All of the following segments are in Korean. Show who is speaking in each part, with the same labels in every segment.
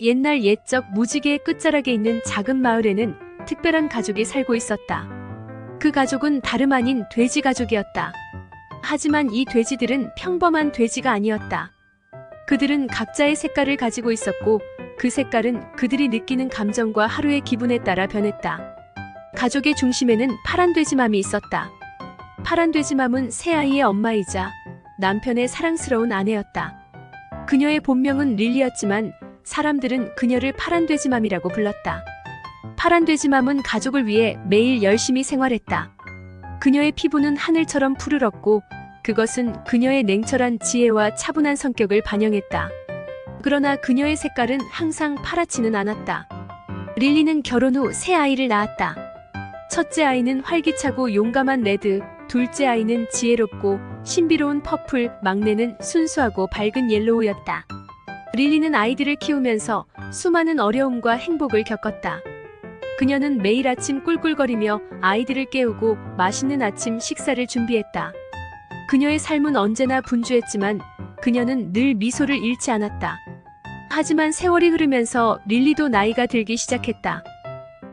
Speaker 1: 옛날 옛적 무지개의 끝자락에 있는 작은 마을에는 특별한 가족이 살고 있었다. 그 가족은 다름 아닌 돼지 가족이었다. 하지만 이 돼지들은 평범한 돼지가 아니었다. 그들은 각자의 색깔을 가지고 있었고 그 색깔은 그들이 느끼는 감정과 하루의 기분에 따라 변했다. 가족의 중심에는 파란 돼지맘이 있었다. 파란 돼지맘은 새 아이의 엄마이자 남편의 사랑스러운 아내였다. 그녀의 본명은 릴리였지만 사람들은 그녀를 파란 돼지맘이라고 불렀다. 파란 돼지맘은 가족을 위해 매일 열심히 생활했다. 그녀의 피부는 하늘처럼 푸르렀고 그것은 그녀의 냉철한 지혜와 차분한 성격을 반영했다. 그러나 그녀의 색깔은 항상 파랗지는 않았다. 릴리는 결혼 후새 아이를 낳았다. 첫째 아이는 활기차고 용감한 레드, 둘째 아이는 지혜롭고 신비로운 퍼플, 막내는 순수하고 밝은 옐로우였다. 릴리는 아이들을 키우면서 수많은 어려움과 행복을 겪었다. 그녀는 매일 아침 꿀꿀거리며 아이들을 깨우고 맛있는 아침 식사를 준비했다. 그녀의 삶은 언제나 분주했지만 그녀는 늘 미소를 잃지 않았다. 하지만 세월이 흐르면서 릴리도 나이가 들기 시작했다.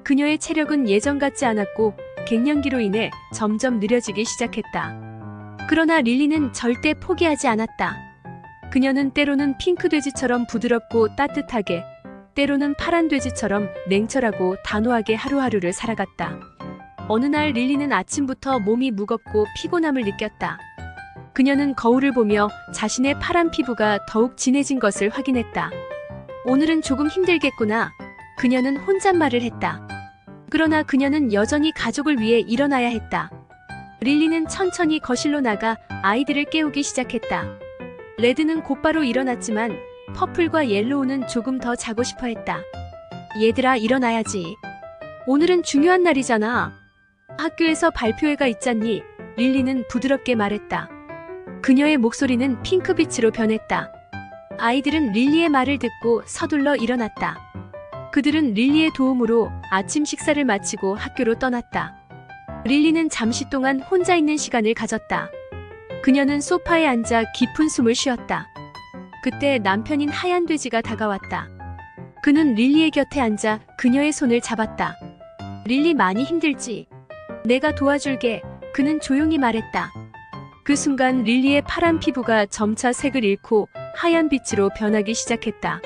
Speaker 1: 그녀의 체력은 예전 같지 않았고 갱년기로 인해 점점 느려지기 시작했다. 그러나 릴리는 절대 포기하지 않았다. 그녀는 때로는 핑크 돼지처럼 부드럽고 따뜻하게, 때로는 파란 돼지처럼 냉철하고 단호하게 하루하루를 살아갔다. 어느 날 릴리는 아침부터 몸이 무겁고 피곤함을 느꼈다. 그녀는 거울을 보며 자신의 파란 피부가 더욱 진해진 것을 확인했다. 오늘은 조금 힘들겠구나. 그녀는 혼잣말을 했다. 그러나 그녀는 여전히 가족을 위해 일어나야 했다. 릴리는 천천히 거실로 나가 아이들을 깨우기 시작했다. 레드는 곧바로 일어났지만 퍼플과 옐로우는 조금 더 자고 싶어 했다. 얘들아, 일어나야지. 오늘은 중요한 날이잖아. 학교에서 발표회가 있잖니. 릴리는 부드럽게 말했다. 그녀의 목소리는 핑크빛으로 변했다. 아이들은 릴리의 말을 듣고 서둘러 일어났다. 그들은 릴리의 도움으로 아침 식사를 마치고 학교로 떠났다. 릴리는 잠시 동안 혼자 있는 시간을 가졌다. 그녀는 소파에 앉아 깊은 숨을 쉬었다. 그때 남편인 하얀 돼지가 다가왔다. 그는 릴리의 곁에 앉아 그녀의 손을 잡았다. 릴리 많이 힘들지? 내가 도와줄게. 그는 조용히 말했다. 그 순간 릴리의 파란 피부가 점차 색을 잃고 하얀 빛으로 변하기 시작했다.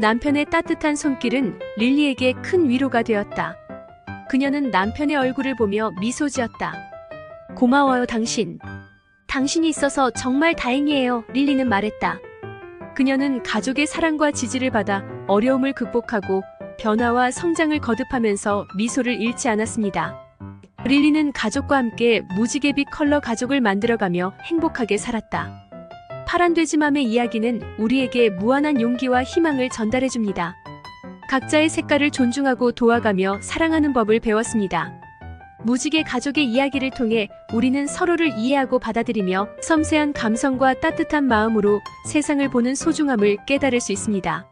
Speaker 1: 남편의 따뜻한 손길은 릴리에게 큰 위로가 되었다. 그녀는 남편의 얼굴을 보며 미소 지었다. 고마워요, 당신. 당신이 있어서 정말 다행이에요, 릴리는 말했다. 그녀는 가족의 사랑과 지지를 받아 어려움을 극복하고 변화와 성장을 거듭하면서 미소를 잃지 않았습니다. 릴리는 가족과 함께 무지개빛 컬러 가족을 만들어가며 행복하게 살았다. 파란 돼지맘의 이야기는 우리에게 무한한 용기와 희망을 전달해줍니다. 각자의 색깔을 존중하고 도와가며 사랑하는 법을 배웠습니다. 무지개 가족의 이야기를 통해 우리는 서로를 이해하고 받아들이며 섬세한 감성과 따뜻한 마음으로 세상을 보는 소중함을 깨달을 수 있습니다.